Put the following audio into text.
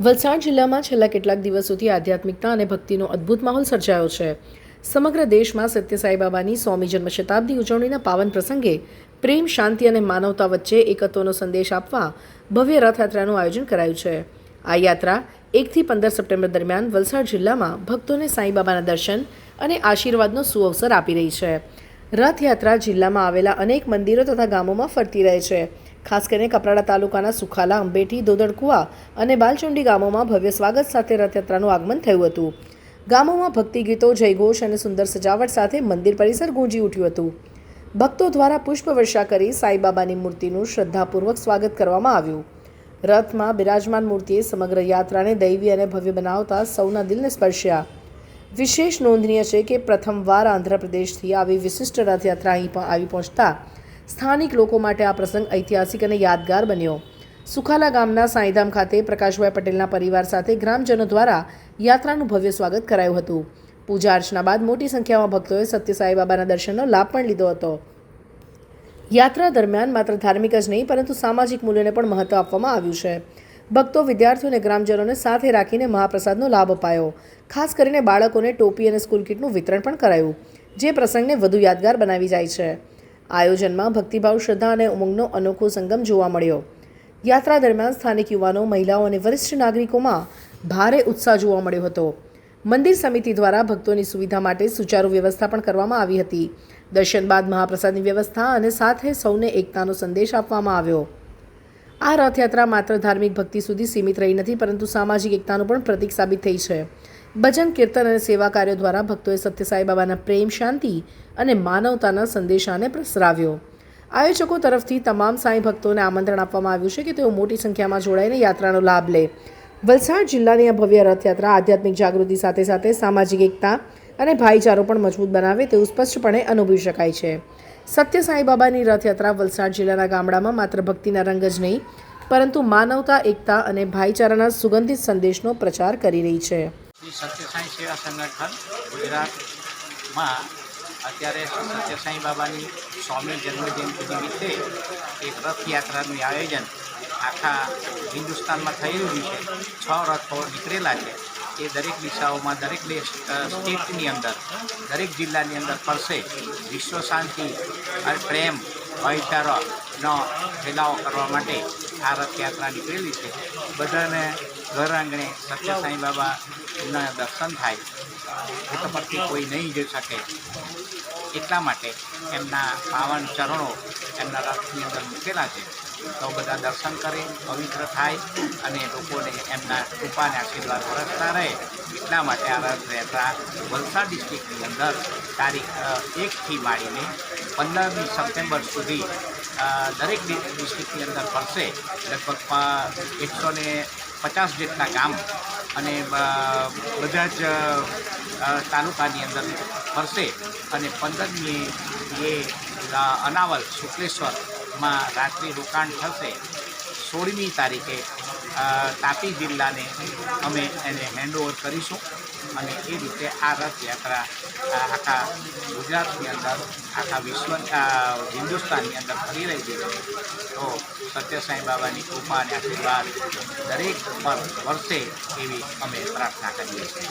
વલસાડ જિલ્લામાં છેલ્લા કેટલાક દિવસોથી આધ્યાત્મિકતા અને ભક્તિનો અદ્ભુત માહોલ સર્જાયો છે. સમગ્ર દેશમાં સત્ય સાંઈબાબાની સ્વામી જન્મ શતાબ્દી ઉજવણીના પાવન પ્રસંગે પ્રેમ, શાંતિ અને માનવતા વચ્ચે એકત્વનો સંદેશ આપવા ભવ્ય રથયાત્રાનું આયોજન કરાયું છે. આ યાત્રા એકથી પંદર સપ્ટેમ્બર દરમિયાન વલસાડ જિલ્લામાં ભક્તોને સાંઈબાબાના દર્શન અને આશીર્વાદનો સુઅવસર આપી રહી છે. રથયાત્રા જિલ્લામાં આવેલા અનેક મંદિરો તથા ગામોમાં ફરતી રહે છે. ખાસ કરીને કપરાડા તાલુકાના સુખાલા, અંબેઠી, દોદડકુવા અને બાલચુંડી ગામોમાં ભવ્ય સ્વાગત સાથે રથયાત્રાનું આગમન થયું હતું. ગામોમાં ભક્તિ ગીતો જયઘોષ અને સુંદર સજાવટ સાથે મંદિર પરિસર ગુંજી ઉઠ્યું હતું. ભક્તો દ્વારા પુષ્પવર્ષા કરી સાંઈબાબાની મૂર્તિનું શ્રદ્ધાપૂર્વક સ્વાગત કરવામાં આવ્યું. રથમાં બિરાજમાન મૂર્તિએ સમગ્ર યાત્રાને દૈવી અને ભવ્ય બનાવતા સૌના દિલને સ્પર્શ્યા. વિશેષ નોંધનીય છે કે પ્રથમવાર આંધ્રપ્રદેશથી આવી વિશિષ્ટ રથયાત્રા અહીં આવી પહોંચતા સ્થાનિક લોકો માટે આ પ્રસંગ ઐતિહાસિક અને યાદગાર બન્યો. સુખાલા ગામના સાંઈધામ ખાતે પ્રકાશભાઈ પટેલના પરિવાર સાથે ગ્રામજનો દ્વારા યાત્રાનું ભવ્ય સ્વાગત કરાયું હતું. પૂજા અર્ચના બાદ મોટી સંખ્યામાં ભક્તોએ સત્ય સાંઈબાબાના દર્શનનો લાભ પણ લીધો હતો. યાત્રા દરમિયાન માત્ર ધાર્મિક જ નહીં, પરંતુ સામાજિક મૂલ્યોને પણ મહત્વ આપવામાં આવ્યું છે. ભક્તો, વિદ્યાર્થીઓ અને ગ્રામજનોને સાથે રાખીને મહાપ્રસાદનો લાભ અપાયો. ખાસ કરીને બાળકોને ટોપી અને સ્કૂલ કિટનું વિતરણ પણ કરાયું, જે પ્રસંગને વધુ યાદગાર બનાવી જાય છે. આયોજનમાં ભક્તિભાવ, શ્રદ્ધા અને ઉમંગનો અનોખો સંગમ જોવા મળ્યો. યાત્રા દરમિયાન સ્થાનિક યુવાનો, મહિલાઓ અને વરિષ્ઠ નાગરિકોમાં ભારે ઉત્સાહ જોવા મળ્યો હતો. મંદિર સમિતિ દ્વારા ભક્તોની સુવિધા માટે સુચારુ વ્યવસ્થા પણ કરવામાં આવી હતી. દર્શન બાદ મહાપ્રસાદની વ્યવસ્થા અને સાથે સૌને એકતાનો સંદેશ આપવામાં આવ્યો. આ રથયાત્રા માત્ર ધાર્મિક ભક્તિ સુધી સીમિત રહી નથી, પરંતુ સામાજિક એકતાનું પણ પ્રતીક સાબિત થઈ છે. ભજન, કીર્તન અને સેવા કાર્યો દ્વારા ભક્તોએ સત્ય સાંઈબાબાના પ્રેમ, શાંતિ અને માનવતાના સંદેશાને પ્રસરાવ્યો. આયોજકો તરફથી તમામ સાંઈ ભક્તોને આમંત્રણ આપવામાં આવ્યું છે કે તેઓ મોટી સંખ્યામાં જોડાઈને યાત્રાનો લાભ લે. વલસાડ જિલ્લાની આ ભવ્ય રથયાત્રા આધ્યાત્મિક જાગૃતિ સાથે સાથે સામાજિક એકતા અને ભાઈચારો પણ મજબૂત બનાવે તેવું સ્પષ્ટપણે અનુભવી શકાય છે. સત્ય સાંઈબાબાની રથયાત્રા વલસાડ જિલ્લાના ગામડામાં માત્ર ભક્તિના રંગ જ નહીં, પરંતુ માનવતા, એકતા અને ભાઈચારાના સુગંધિત સંદેશનો પ્રચાર કરી રહી છે. શ્રી સત્યસાઈ સેવા સંગઠન ગુજરાતમાં અત્યારે સત્ય સાંઈ બાબાની સ્વામી જન્મજયંતિ નિમિત્તે એક રથયાત્રાનું આયોજન આખા હિન્દુસ્તાનમાં થઈ રહ્યું છે. છ રથો નીકળેલા છે. એ દરેક દિશાઓમાં દરેક સ્ટેટની અંદર, દરેક જિલ્લાની અંદર ફરશે. વિશ્વ શાંતિ અને પ્રેમ, ભાઈચારાનો ફેલાવો કરવા માટે આ રથયાત્રા નીકળેલી છે. બધાને ઘર આંગણે સત્ય સાંઈ બાબાના દર્શન થાય, એ પરથી કોઈ નહીં જઈ શકે. એટલા માટે એમના પાવન ચરણો એમના રથની અંદર મૂકેલા છે. તો બધા દર્શન કરે, પવિત્ર થાય અને લોકોને એમના કૃપાને આશીર્વાદ વરસતા રહે. એટલા માટે આ રથયાત્રા વલસાડ ડિસ્ટ્રિક્ટની અંદર તારીખ એકથી માંડીને પંદરમી સપ્ટેમ્બર સુધી દરેક ડિસ્ટ્રિક્ટની અંદર ફરશે. લગભગ એકસો ને પચાસ જેટલા ગામ અને બધા જ તાલુકાની અંદર ફરશે અને પંદરમી એ અનાવલ શુક્લેશ્વરમાં રાત્રિ રોકાણ થશે. સોળમી તારીખે તાપી જિલ્લાને અમે એને હેન્ડઓવર કરીશું. અને એ રીતે આ રથયાત્રા આખા ગુજરાતની અંદર, આખા વિશ્વ હિન્દુસ્તાનની અંદર ફરી રહી છે. તો સત્ય સાંઈ બાબાની કૃપા અને આશીર્વાદ દરેક પર વર્ષે એવી અમે પ્રાર્થના કરીએ છીએ.